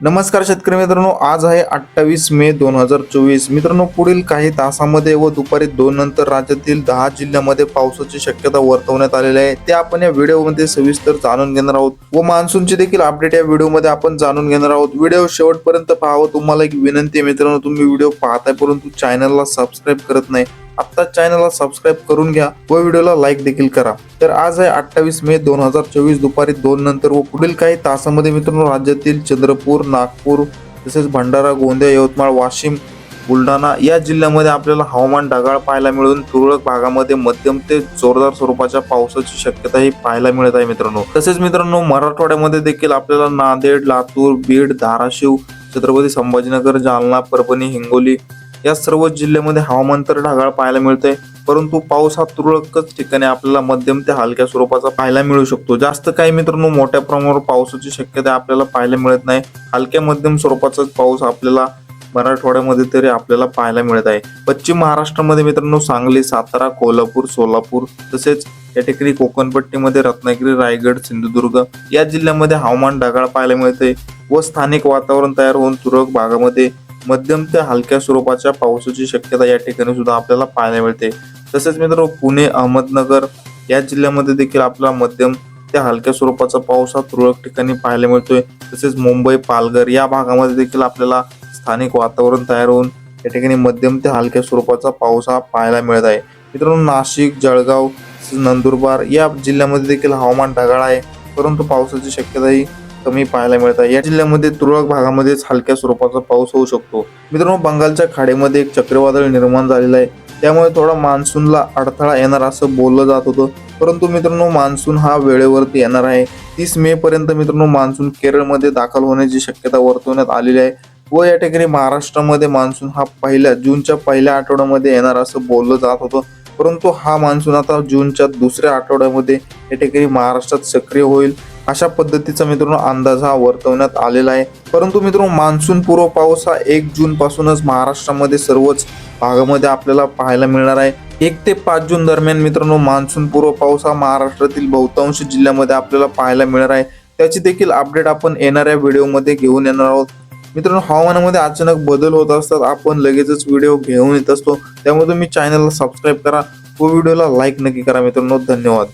नमस्कार शेतकरी मित्रांनो आज आहे अठ्ठावीस मे दोन हजार चोवीस. मित्रांनो पुढील काही तासामध्ये व दुपारी दोन नंतर राज्यातील दहा जिल्ह्यामध्ये पावसाची शक्यता वर्तवण्यात आलेली आहे. ते आपण या व्हिडिओमध्ये सविस्तर जाणून घेणार आहोत व मान्सूनची देखील अपडेट या व्हिडिओमध्ये आपण जाणून घेणार आहोत. व्हिडिओ शेवटपर्यंत पाहावं तुम्हाला एक विनंती आहे मित्रांनो तुम्ही व्हिडिओ पाहताय परंतु चॅनलला सबस्क्राईब करत नाही. आता चॅनलला सबस्क्राईब करून घ्या व व्हिडिओला लाईक देखील करा. तर आज आहे अठ्ठावीस मे दोन हजार चोवीस दुपारी दोन नंतर व पुढील काही तासामध्ये मित्रांनो राज्यातील चंद्रपूर नागपूर तसेच भंडारा गोंदिया यवतमाळ वाशिम बुलढाणा या जिल्ह्यामध्ये आपल्याला हवामान ढगाळ पाहायला मिळून तुरळक भागामध्ये मध्यम ते जोरदार स्वरूपाच्या पावसाची शक्यता ही पाहायला मिळत आहे मित्रांनो. तसेच मित्रांनो मराठवाड्यामध्ये देखील आपल्याला नांदेड लातूर बीड धाराशिव छत्रपती संभाजीनगर जालना परभणी हिंगोली या सर्व जिल्ह्यामध्ये हवामान तर ढगाळ पाहायला मिळतंय परंतु पाऊस हा तुरळकच ठिकाणी आपल्याला मध्यम ते हलक्या स्वरूपाचा पाहायला मिळू शकतो. जास्त काही मित्रांनो मोठ्या प्रमाणावर पावसाची शक्यता आपल्याला पाहायला मिळत नाही. हलक्या मध्यम स्वरूपाचाच पाऊस आपल्याला मराठवाड्यामध्ये तरी आपल्याला पाहायला मिळत आहे. पश्चिम महाराष्ट्रामध्ये मित्रांनो सांगली सातारा कोल्हापूर सोलापूर तसेच या ठिकाणी कोकणपट्टीमध्ये रत्नागिरी रायगड सिंधुदुर्ग या जिल्ह्यामध्ये हवामान ढगाळ पाहायला मिळते व स्थानिक वातावरण तयार होऊन तुरळक भागामध्ये मध्यम ते हलक्या स्वरूपाच्या पावसाची शक्यता या ठिकाणी सुद्धा आपल्याला पाहायला मिळते. तसेच मित्रांनो पुणे अहमदनगर या जिल्ह्यामध्ये देखील आपल्याला मध्यम त्या हलक्या स्वरूपाचा पाऊस हा तुरळक ठिकाणी पाहायला मिळतोय. तसेच मुंबई पालघर या भागामध्ये देखील आपल्याला स्थानिक वातावरण तयार होऊन या ठिकाणी मध्यम ते हलक्या स्वरूपाचा पाऊस हा पाहायला मिळत आहे. मित्रांनो नाशिक जळगाव नंदुरबार या जिल्ह्यामध्ये देखील हवामान ढगाळ आहे. परंतु पावसाची शक्यता ही कमी पाहायला मिळतात. या जिल्ह्यामध्ये तुरळक भागामध्येच हलक्या स्वरूपाचा पाऊस होऊ शकतो. मित्रांनो बंगालच्या खाडीमध्ये एक चक्रीवादळ निर्माण झालेलं आहे. त्यामुळे थोडा मान्सूनला अडथळा येणार असं बोललं जात होतं. परंतु मित्रांनो मान्सून हा वेळेवरती येणार आहे. तीस मे पर्यंत मित्रांनो मान्सून केरळमध्ये दाखल होण्याची शक्यता वर्तवण्यात आलेली आहे व या ठिकाणी महाराष्ट्रामध्ये मान्सून हा पहिल्या जूनच्या पहिल्या आठवड्यामध्ये येणार असं बोललं जात होतं. परंतु हा मान्सून आता जूनच्या दुसऱ्या आठवड्यामध्ये या ठिकाणी महाराष्ट्रात सक्रिय होईल. अशा पद्धतीचा मित्रांनो अंदाज हा वर्तवण्यात आलेला आहे. परंतु मित्रांनो मान्सून पूर्व पाऊस हा एक जून पासूनच महाराष्ट्रामध्ये सर्वच भागामध्ये आपल्याला पाहायला मिळणार आहे. एक ते पाच जून दरम्यान मित्रांनो मान्सून पूर्व पाऊस हा महाराष्ट्रातील बहुतांश जिल्ह्यामध्ये आपल्याला पाहायला मिळणार आहे. त्याची देखील अपडेट आपण येणाऱ्या व्हिडिओमध्ये घेऊन येणार आहोत. मित्रांनो हवामानामध्ये अचानक बदल होत असतात आपण लगेचच व्हिडिओ घेऊन येत असतो. त्यामुळे तुम्ही चॅनलला सबस्क्राईब करा. व व्हिडिओला लाईक नक्की करा मित्रांनो. धन्यवाद.